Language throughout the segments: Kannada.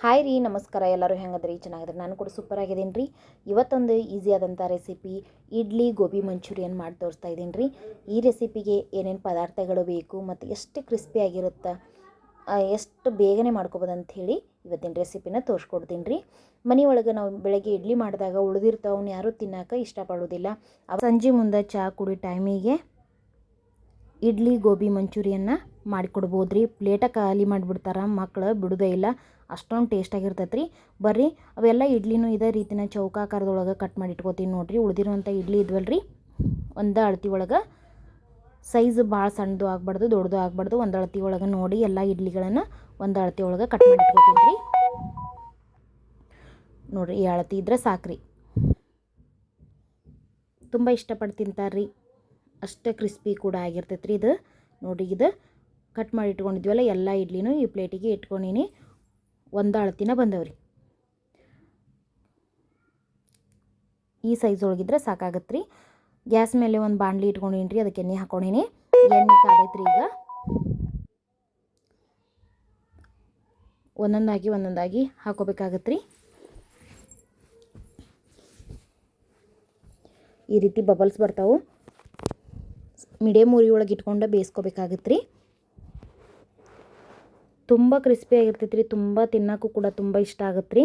ಹಾಯ್ ರೀ, ನಮಸ್ಕಾರ. ಎಲ್ಲರೂ ಹೆಂಗದ್ರಿ? ಚೆನ್ನಾಗಿದ್ರಿ? ನಾನು ಕೂಡ ಸೂಪರ್ ಆಗಿದ್ದೀನಿ ರೀ. ಇವತ್ತೊಂದು ಈಸಿ ಆದಂಥ ರೆಸಿಪಿ ಇಡ್ಲಿ, ಗೋಬಿ ಮಂಚೂರಿಯನ್ ಮಾಡಿ ತೋರಿಸ್ತಾ ಇದ್ದೀನಿ ರೀ. ಈ ರೆಸಿಪಿಗೆ ಏನೇನು ಪದಾರ್ಥಗಳು ಬೇಕು ಮತ್ತು ಎಷ್ಟು ಕ್ರಿಸ್ಪಿ ಆಗಿರುತ್ತೆ ಎಷ್ಟು ಬೇಗನೆ ಮಾಡ್ಕೊಬೋದು ಅಂತ ಹೇಳಿ ಇವತ್ತಿನ ರೆಸಿಪಿನ ತೋರಿಸ್ಕೊಡ್ತೀನಿ ರೀ. ಮನೆಯೊಳಗೆ ನಾವು ಬೆಳಗ್ಗೆ ಇಡ್ಲಿ ಮಾಡಿದಾಗ ಉಳಿದಿರ್ತಾವನ್ನ ಯಾರೂ ತಿನ್ನೋಕೆ ಇಷ್ಟಪಡೋದಿಲ್ಲ ಸಂಜೆ ಮುಂದೆ ಚಹಾ ಕುಡಿ ಟೈಮಿಗೆ ಇಡ್ಲಿ ಗೋಬಿ ಮಂಚೂರಿಯನ್ನು ಮಾಡಿಕೊಡ್ಬೋದು ರೀ ಪ್ಲೇಟ ಖಾಲಿ ಮಾಡಿಬಿಡ್ತಾರೆ ಮಕ್ಳು, ಬಿಡೋದೇ ಇಲ್ಲ. ಅಷ್ಟೊಂದು ಟೇಸ್ಟಾಗಿರ್ತೈತೆ ರೀ ಬರ್ರಿ, ಅವೆಲ್ಲ ಇಡ್ಲಿನೂ ಇದೇ ರೀತಿನ ಚೌಕಾಕಾರದೊಳಗೆ ಕಟ್ ಮಾಡಿ ಇಟ್ಕೋತೀನಿ ನೋಡಿರಿ. ಉಳಿದಿರುವಂಥ ಇಡ್ಲಿ ಇದ್ವಲ್ಲ ರೀ ಒಂದು ಅಳತಿ ಒಳಗೆ ಸೈಜ್ ಭಾಳ ಸಣ್ಣದು ಆಗ್ಬಾರ್ದು, ದೊಡ್ಡದು ಆಗ್ಬಾರ್ದು. ಒಂದು ಅಳತಿ ಒಳಗೆ ನೋಡಿ ಎಲ್ಲ ಇಡ್ಲಿಗಳನ್ನು ಒಂದು ಅಳತಿ ಒಳಗೆ ಕಟ್ ಮಾಡಿ ಇಟ್ಕೋತೀನಿ ರೀ ನೋಡಿರಿ, ಈ ಅಳತಿ ಇದ್ರೆ ಸಾಕ್ರಿ. ತುಂಬ ಇಷ್ಟಪಟ್ಟು ತಿಂತಾರೆ ಅಷ್ಟೇ ಕ್ರಿಸ್ಪಿ ಕೂಡ ಆಗಿರ್ತೈತೆ ರೀ ಇದು. ನೋಡಿ ಇದು ಕಟ್ ಮಾಡಿ ಇಟ್ಕೊಂಡಿದ್ವಲ್ಲ, ಎಲ್ಲ ಇಡ್ಲಿನೂ ಈ ಪ್ಲೇಟಿಗೆ ಇಟ್ಕೊಂಡೀನಿ. ಒಂದು ಅಳತಿನ ಬಂದವ್ರಿ. ಈ ಸೈಜ್ ಒಳಗಿದ್ರೆ ಸಾಕಾಗತ್ತೆ ಗ್ಯಾಸ್ ಮೇಲೆ ಒಂದು ಬಾಂಡ್ಲಿ ಇಟ್ಕೊಂಡೀನಿ ಅದಕ್ಕೆ ಎಣ್ಣೆ ಹಾಕೊಂಡೀನಿ. ಎಣ್ಣೆ ಕಾದೈತ್ರಿ ಈಗ. ಒಂದೊಂದಾಗಿ ಒಂದೊಂದಾಗಿ ಹಾಕೋಬೇಕಾಗತ್ತೆ ಈ ರೀತಿ ಬಬಲ್ಸ್ ಬರ್ತಾವೆ. ಮೀಡಿಯಮ್ ಉರಿ ಒಳಗೆ ಇಟ್ಕೊಂಡು ಬೇಯಿಸ್ಕೋಬೇಕಾಗತ್ತೆ ರೀ ತುಂಬ ಕ್ರಿಸ್ಪಿ ಆಗಿರ್ತೈತೆ ರೀ ತುಂಬ ತಿನ್ನೋಕ್ಕೂ ಕೂಡ ತುಂಬ ಇಷ್ಟ ಆಗತ್ತೆ ರೀ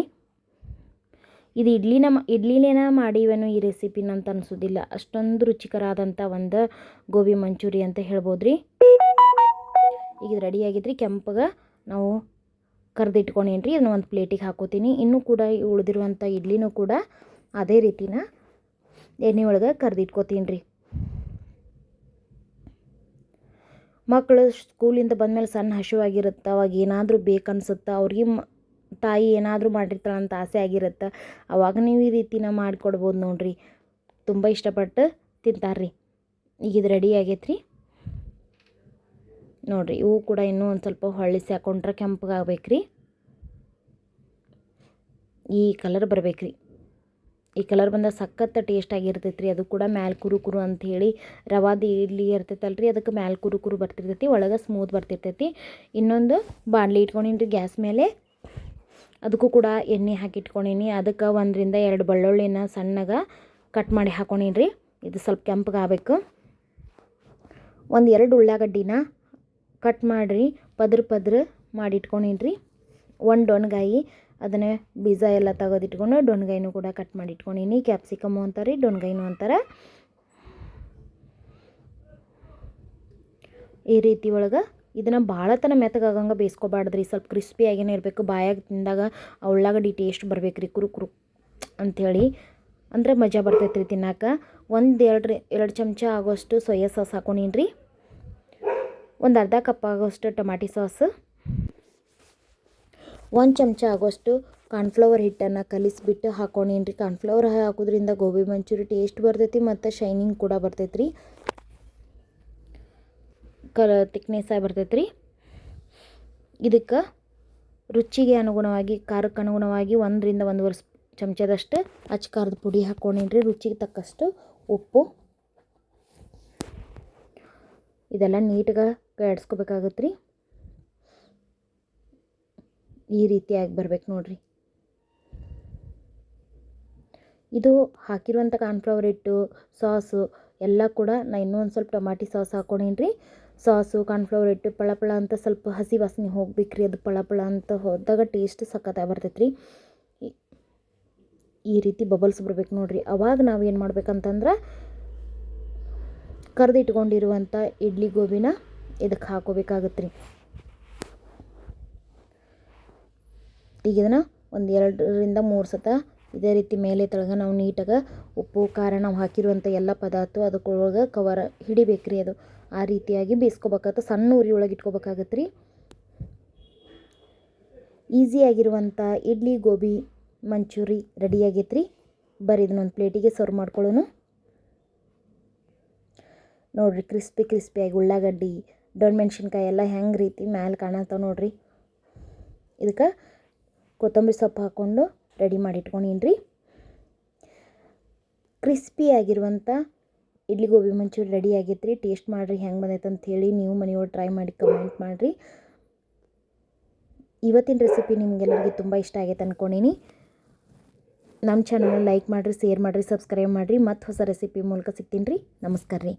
ಇದು ಇಡ್ಲಿನ ಇಡ್ಲಿನೇನ ಮಾಡಿವೇನೋ ಈ ರೆಸಿಪಿನ ಅಂತ ಅನಿಸೋದಿಲ್ಲ. ಅಷ್ಟೊಂದು ರುಚಿಕರ ಆದಂಥ ಒಂದು ಗೋಬಿ ಮಂಚೂರಿ ಅಂತ ಹೇಳ್ಬೋದು ರೀ ಈಗ ರೆಡಿ ಆಗಿದ್ರಿ ಕೆಂಪಗೆ ನಾವು ಕರೆದಿಟ್ಕೊಂಡೇನು ರೀ ಇದನ್ನು ಒಂದು ಪ್ಲೇಟಿಗೆ ಹಾಕೋತೀನಿ. ಇನ್ನೂ ಕೂಡ ಉಳಿದಿರುವಂಥ ಇಡ್ಲಿನೂ ಕೂಡ ಅದೇ ರೀತಿನ ಎಣ್ಣೆ ಒಳಗೆ ಕರೆದಿಟ್ಕೋತೀನಿ ರೀ ಮಕ್ಕಳು ಸ್ಕೂಲಿಂದ ಬಂದಮೇಲೆ ಸಣ್ಣ ಹಸಿವಾಗಿರುತ್ತೆ ಅವಾಗ ಏನಾದರೂ ಬೇಕನ್ಸುತ್ತೆ, ಅವ್ರಿಗೆ ಮ, ತಾಯಿ ಏನಾದರೂ ಮಾಡಿರ್ತಾಳೆ ಅಂತ ಆಸೆ ಆಗಿರುತ್ತೆ, ಅವಾಗ ನೀವು ಈ ರೀತಿನ ಮಾಡಿಕೊಡ್ಬೋದು ನೋಡ್ರಿ. ತುಂಬ ಇಷ್ಟಪಟ್ಟು ತಿಂತಾರೆ ರೀ ಈಗ ಇದು ರೆಡಿ ಆಗೈತೆ ರೀ ನೋಡಿರಿ, ಇವು ಕೂಡ ಇನ್ನೂ ಒಂದು ಸ್ವಲ್ಪ ಹೊಳ್ಳಿಸಿ ಹಾಕೊಂಡ್ರೆ ಕೆಂಪಗಾಗ್ಬೇಕು ರೀ ಈ ಕಲರ್ ಬರ್ಬೇಕು ಈ ಕಲರ್ ಬಂದ ಸಖತ್ ಟೇಸ್ಟ್ ಆಗಿರ್ತೈತೆ ರೀ ಅದು ಕೂಡ ಮ್ಯಾಲ್ ಕುರು ಕುರು ಅಂಥೇಳಿ ರವಾದ ಇಡ್ಲಿ ಇರ್ತೈತಲ್ಲ ರೀ ಅದಕ್ಕೆ ಮ್ಯಾಲ್ ಕುರು ಕುರು ಬರ್ತಿರ್ತೈತಿ, ಒಳಗೆ ಸ್ಮೂತ್ ಬರ್ತಿರ್ತೈತಿ. ಇನ್ನೊಂದು ಬಾಣಲಿ ಇಟ್ಕೊಂಡೀನಿ ರೀ ಗ್ಯಾಸ್ ಮೇಲೆ. ಅದಕ್ಕೂ ಕೂಡ ಎಣ್ಣೆ ಹಾಕಿ ಇಟ್ಕೊಂಡೀನಿ. ಅದಕ್ಕೆ ಒಂದರಿಂದ ಎರಡು ಬೆಳ್ಳುಳ್ಳಿನ ಸಣ್ಣಗೆ ಕಟ್ ಮಾಡಿ ಹಾಕೊಂಡೀನಿ ಇದು ಸ್ವಲ್ಪ ಕೆಂಪಗೆ ಆಗಬೇಕು. ಒಂದು ಎರಡು ಉಳ್ಳಾಗಡ್ಡಿನ ಕಟ್ ಮಾಡಿರಿ, ಪದ್ರ ಪದ್ರ ಮಾಡಿ ಇಟ್ಕೊಂಡೀನಿ ರೀ ಒಂದು ಡೊಣ್ಗಾಯಿ ಅದನ್ನು ಬೀಜ ಎಲ್ಲ ತೆಗೆದಿಟ್ಕೊಂಡು ಡೊಣ್ಗಾಯಿನೂ ಕೂಡ ಕಟ್ ಮಾಡಿ ಇಟ್ಕೊಂಡಿನಿ ಕ್ಯಾಪ್ಸಿಕಮ್ಮು ಅಂತಾರೆ ಡೊಣ್ಗಾಯಿನೂ ಅಂತಾರೆ. ಈ ರೀತಿ ಒಳಗೆ ಇದನ್ನು ಭಾಳ ತನ ಮೆತ್ತಗಾಗಂಗೆ ಬೇಯಿಸ್ಕೊಬಾರ್ದ್ರಿ. ಸ್ವಲ್ಪ ಕ್ರಿಸ್ಪಿಯಾಗೇನೆ ಇರಬೇಕು. ಬಾಯಾಗ ತಿಂದಾಗ ಉಳ್ಳಾಗಡಿ ಉಳ್ಳಾಗಡ್ಡಿ ಟೇಸ್ಟ್ ಬರ್ಬೇಕು ರೀ ಕುರು ಕುರು ಅಂಥೇಳಿ ಅಂದರೆ ಮಜಾ ಬರ್ತೈತೆ ರೀ ತಿನ್ನಕ್ಕೆ ಒಂದು ಎರಡು ಎರಡು ಚಮಚ ಆಗೋಷ್ಟು ಸೊಯಾ ಸಾಸ್ ಹಾಕೊಂಡಿನ್ರಿ. ಒಂದು ಅರ್ಧ ಕಪ್ ಆಗೋಷ್ಟು ಟಮಾಟಿ ಸಾಸ್. ಒಂದು ಚಮಚ ಆಗೋಷ್ಟು ಕಾರ್ನ್ಫ್ಲವರ್ ಹಿಟ್ಟನ್ನು ಕಲಿಸಿಬಿಟ್ಟು ರೀ ಕಾರ್ನ್ಫ್ಲವರ್ ಹಾಕೋದ್ರಿಂದ ಗೋಬಿ ಮಂಚೂರಿ ಟೇಸ್ಟ್ ಬರ್ತೈತಿ ಮತ್ತು ಶೈನಿಂಗ್ ಕೂಡ ಬರ್ತೈತೆ ರೀ ಕಲ ತಿಕ್ನೆಸ್ ಆಗಿ ಬರ್ತೈತೆ ರೀ ಇದಕ್ಕೆ ರುಚಿಗೆ ಅನುಗುಣವಾಗಿ, ಖಾರಕ್ಕೆ ಅನುಗುಣವಾಗಿ ಒಂದರಿಂದ ಒಂದೂವರೆ ಚಮಚದಷ್ಟು ಅಚ್ಚ ಖಾರದ ಪುಡಿ ರೀ ರುಚಿಗೆ ತಕ್ಕಷ್ಟು ಉಪ್ಪು. ಇದೆಲ್ಲ ನೀಟ್ಗೆ ಎಡ್ಸ್ಕೋಬೇಕಾಗತ್ತೆ ರೀ ಈ ರೀತಿಯಾಗಿ ಬರ್ಬೇಕು ನೋಡ್ರಿ. ಇದು ಹಾಕಿರುವಂಥ ಕಾನ್ಫ್ಲವರ್ ಹಿಟ್ಟು, ಸಾಸು ಎಲ್ಲ ಕೂಡ ನಾ ಇನ್ನೂ ಒಂದು ಸ್ವಲ್ಪ ಟೊಮಾಟಿ ಸಾಸ್ ಹಾಕ್ಕೊಂಡೀನಿ ರೀ ಸಾಸು, ಕಾರ್ನ್ಫ್ಲವರ್ ಹಿಟ್ಟು ಪಳಪಳ ಪಳ ಅಂತ ಸ್ವಲ್ಪ ಹಸಿ ವಾಸನೆ ಹೋಗ್ಬೇಕು ರೀ ಅದು ಪಳಪಳ ಪಳ ಅಂತ ಹೋದಾಗ ಟೇಸ್ಟ್ ಸಖತ್ತಾಗಿ ಬರ್ತೈತೆ ರೀ ಈ ರೀತಿ ಬಬಲ್ಸ್ ಬರ್ಬೇಕು ನೋಡ್ರಿ. ಅವಾಗ ನಾವು ಏನು ಮಾಡ್ಬೇಕಂತಂದ್ರೆ ಕರೆದಿಟ್ಕೊಂಡಿರುವಂಥ ಇಡ್ಲಿ ಗೋಬಿನ ಇದಕ್ಕೆ ಹಾಕೋಬೇಕಾಗತ್ತೆ ರೀ ಈಗ ಇದನ್ನು ಒಂದು ಎರಡರಿಂದ ಮೂರು ಸತ ಇದೇ ರೀತಿ ಮೇಲೆ ತೆಳಗೆ ನಾವು ನೀಟಾಗಿ ಉಪ್ಪು, ಖಾರ ನಾವು ಹಾಕಿರುವಂಥ ಎಲ್ಲ ಪದಾರ್ಥ ಅದಕ್ಕೊಳಗೆ ಕವರ್ ಹಿಡಿಬೇಕು ರೀ ಅದು. ಆ ರೀತಿಯಾಗಿ ಬೇಯಿಸ್ಕೊಬೇಕಾಗತ್ತೆ, ಸಣ್ಣ ಉರಿ ಒಳಗೆ ಇಟ್ಕೋಬೇಕಾಗತ್ತೆ ರೀ ಈಸಿಯಾಗಿರುವಂಥ ಇಡ್ಲಿ, ಗೋಬಿ, ಮಂಚೂರಿ ರೆಡಿ ಆಗೈತೆ ರೀ ಬರ್ರಿ ಇದನ್ನೊಂದು ಪ್ಲೇಟಿಗೆ ಸರ್ವ್ ಮಾಡ್ಕೊಳ್ಳೋನು ನೋಡಿರಿ ಕ್ರಿಸ್ಪಿ ಕ್ರಿಸ್ಪಿಯಾಗಿ ಉಳ್ಳಾಗಡ್ಡಿ ದೊಣ್ಣೆ ಮೆಣಸಿನ್ಕಾಯಿ ಎಲ್ಲ ಹೆಂಗೆ ರೀತಿ ಮ್ಯಾಲೆ ಕಾಣತ್ತಾವ ನೋಡಿರಿ. ಇದಕ್ಕೆ ಕೊತ್ತಂಬರಿ ಸೊಪ್ಪು ಹಾಕ್ಕೊಂಡು ರೆಡಿ ಮಾಡಿ ಇಟ್ಕೊಂಡೀನಿ ರೀ ಕ್ರಿಸ್ಪಿಯಾಗಿರುವಂಥ ಇಡ್ಲಿ ಗೋಬಿ ಮಂಚೂರಿ ರೆಡಿ ಆಗೈತೆ ರೀ ಟೇಸ್ಟ್ ಮಾಡಿರಿ, ಹೆಂಗೆ ಬಂದೈತೆ ಅಂತ ಹೇಳಿ ನೀವು ಮನೆಯೊಳಗೆ ಟ್ರೈ ಮಾಡಿ ಕಮೆಂಟ್ ಮಾಡಿರಿ. ಇವತ್ತಿನ ರೆಸಿಪಿ ನಿಮಗೆಲ್ಲರಿಗೂ ತುಂಬ ಇಷ್ಟ ಆಗೈತೆ ಅಂದ್ಕೊಂಡೀನಿ ನಮ್ಮ ಚಾನಲ್ನ ಲೈಕ್ ಮಾಡಿರಿ, ಶೇರ್ ಮಾಡಿರಿ, ಸಬ್ಸ್ಕ್ರೈಬ್ ಮಾಡಿರಿ. ಮತ್ತು ಹೊಸ ರೆಸಿಪಿ ಮೂಲಕ ಸಿಗ್ತೀನಿ ರೀ. ನಮಸ್ಕಾರ ರೀ.